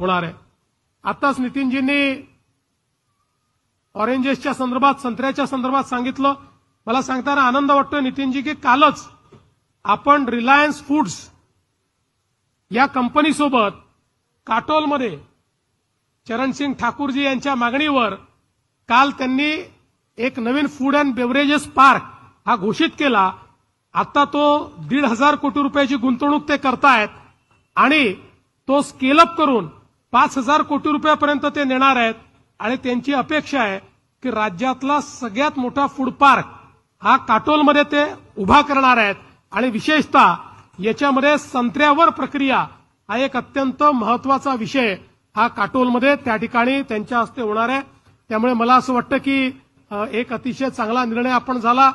होणार आहे. आताच नितीनजींनी ऑरेंजेसच्या संदर्भात संत्र्याच्या संदर्भात सांगितलं. मला सांगताना आनंद वाटतोय नितीनजी की कालच आपण रिलायन्स फूड्स या कंपनीसोबत काटोलमध्ये चरणसिंग ठाकूरजी यांच्या मागणीवर काल त्यांनी एक नवीन फूड अँड बेवरेजेस पार्क हा घोषित केला. आता तो दीड हजार कोटी रुपयाची गुंतवणूक ते करतायत आणि तो स्केलअप करून पाच हजार कोटी रुपयापर्यंत ते नेणार आहेत. आणि त्यांची अपेक्षा आहे की राज्यातला सगळ्यात मोठा फूड पार्क हा काटोलमध्ये ते उभा करणार आहेत. आणि विशेषतः याच्यामध्ये संत्र्यावर प्रक्रिया हा एक अत्यंत महत्त्वाचा विषय हा काटोलमध्ये त्या ठिकाणी त्यांच्या हस्ते होणार आहे. त्यामुळे मला असं वाटतं की एक अतिशय चांगला निर्णय आपण झाला.